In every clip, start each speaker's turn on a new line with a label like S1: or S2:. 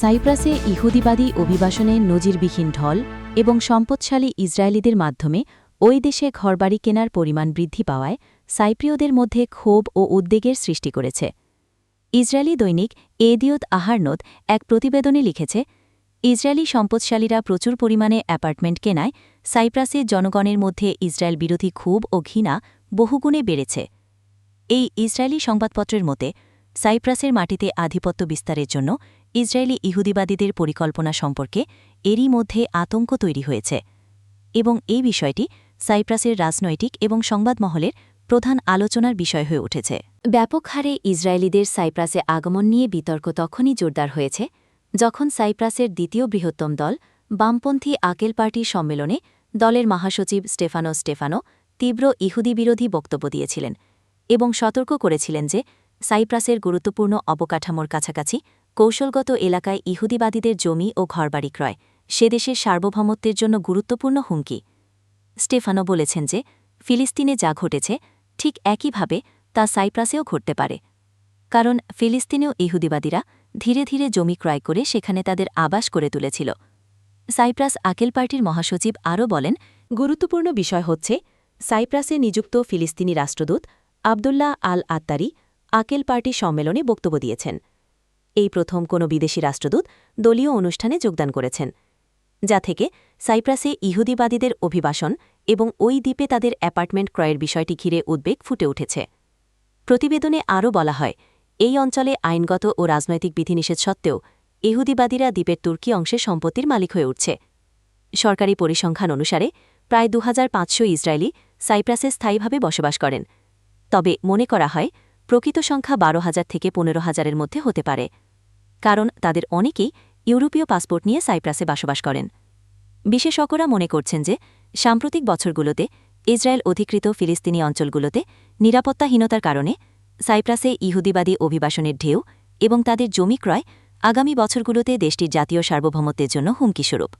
S1: সাইপ্রাসে ইহুদিবাদী অভিবাসনে নজিরবিহীন ঢল এবং সম্পদশালী ইসরায়েলিদের মাধ্যমে ওই দেশে ঘরবাড়ি কেনার পরিমাণ বৃদ্ধি পাওয়ায় সাইপ্রিয়দের মধ্যে ক্ষোভ ও উদ্বেগের সৃষ্টি করেছে। ইসরায়েলি দৈনিক এদিয়ত আহারনোদ এক প্রতিবেদনে লিখেছে, ইসরায়েলি সম্পদশালীরা প্রচুর পরিমাণে অ্যাপার্টমেন্ট কেনায় সাইপ্রাসে জনগণের মধ্যে ইসরায়েল বিরোধী ক্ষোভ ও ঘৃণা বহুগুণে বেড়েছে। এই ইসরায়েলি সংবাদপত্রের মতে, সাইপ্রাসের মাটিতে আধিপত্য বিস্তারের জন্য ইসরায়েলি ইহুদিবাদীদের পরিকল্পনা সম্পর্কে এরই মধ্যে আতঙ্ক তৈরি হয়েছে এবং এই বিষয়টি সাইপ্রাসের রাজনৈতিক এবং সংবাদমহলের প্রধান আলোচনার বিষয় হয়ে উঠেছে। ব্যাপক হারে ইসরায়েলিদের সাইপ্রাসে আগমন নিয়ে বিতর্ক তখনই জোরদার হয়েছে যখন সাইপ্রাসের দ্বিতীয় বৃহত্তম দল বামপন্থী আকেল পার্টির সম্মেলনে দলের মহাসচিব স্টেফানো স্টেফানো তীব্র ইহুদি বিরোধী বক্তব্য দিয়েছিলেন এবং সতর্ক করেছিলেন যে সাইপ্রাসের গুরুত্বপূর্ণ অবকাঠামোর কাছাকাছি কৌশলগত এলাকায় ইহুদিবাদীদের জমি ও ঘরবাড়ি ক্রয়, সে দেশের সার্বভৌমত্বের জন্য গুরুত্বপূর্ণ হুমকি। স্টেফানো বলেছেন যে, ফিলিস্তিনে যা ঘটেছে, ঠিক একইভাবে তা সাইপ্রাসেও ঘটতে পারে। কারণ ফিলিস্তিনেও ইহুদিবাদীরা ধীরে ধীরে জমি ক্রয় করে সেখানে তাদের আবাস করে তুলেছিল। সাইপ্রাস আকেল পার্টির মহাসচিব আরও বলেন, গুরুত্বপূর্ণ বিষয় হচ্ছে, সাইপ্রাসে নিযুক্ত ফিলিস্তিনি রাষ্ট্রদূত Abdullah al Attari Akel party সম্মেলনে বক্তব্য দিয়েছেন। এই প্রথম কোনো বিদেশি রাষ্ট্রদূত দলীয় অনুষ্ঠানে যোগদান করেছেন, যা থেকে সাইপ্রাসে ইহুদিবাদীদের অভিবাসন এবং ওই দ্বীপে তাদের অ্যাপার্টমেন্ট ক্রয়ের বিষয়টি ঘিরে উদ্বেগ ফুটে উঠেছে। প্রতিবেদনে আরও বলা হয়, এই অঞ্চলে আইনগত ও রাজনৈতিক বিধিনিষেধ সত্ত্বেও ইহুদিবাদীরা দ্বীপের তুর্কি অংশে সম্পত্তির মালিক হয়ে উঠছে। সরকারি পরিসংখ্যান অনুসারে প্রায় দু হাজার পাঁচশো ইসরায়েলি সাইপ্রাসে স্থায়ীভাবে বসবাস করেন। তবে মনে করা হয় প্রকৃত সংখ্যা বারো হাজার থেকে পনেরো হাজারের মধ্যে হতে পারে, কারণ তাদের অনেকেই ইউরোপীয় পাসপোর্ট নিয়ে সাইপ্রাসে বসবাস করেন। বিশেষজ্ঞরা মনে করছেন যে, সাম্প্রতিক বছরগুলোতে ইসরায়েল অধিকৃত ফিলিস্তিনি অঞ্চলগুলোতে নিরাপত্তাহীনতার কারণে সাইপ্রাসে ইহুদিবাদী অভিবাসনের ঢেউ এবং তাদের জমি ক্রয় আগামী বছরগুলোতে দেশটির জাতীয় সার্বভৌমত্বের জন্য হুমকিস্বরূপ।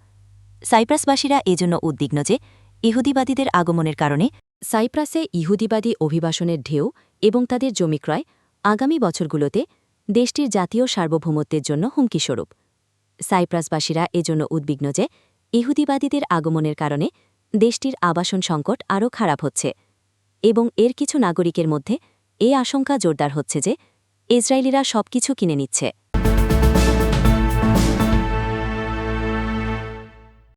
S1: সাইপ্রাসবাসীরা এজন্য উদ্বিগ্ন যে, ইহুদিবাদীদের আগমনের কারণে সাইপ্রাসে ইহুদিবাদী অভিবাসনের ঢেউ এবং তাদের জমি ক্রয় আগামী বছরগুলোতে দেশটির জাতীয় সার্বভৌমত্বের জন্য হুমকিস্বরূপ। সাইপ্রাসবাসীরা এজন্য উদ্বিগ্ন যে ইহুদিবাদীদের আগমনের কারণে দেশটির আবাসন সংকট আরও খারাপ হচ্ছে এবং এর কিছু নাগরিকের মধ্যে এ আশঙ্কা জোরদার হচ্ছে যে ইসরায়েলিরা সবকিছু কিনে নিচ্ছে।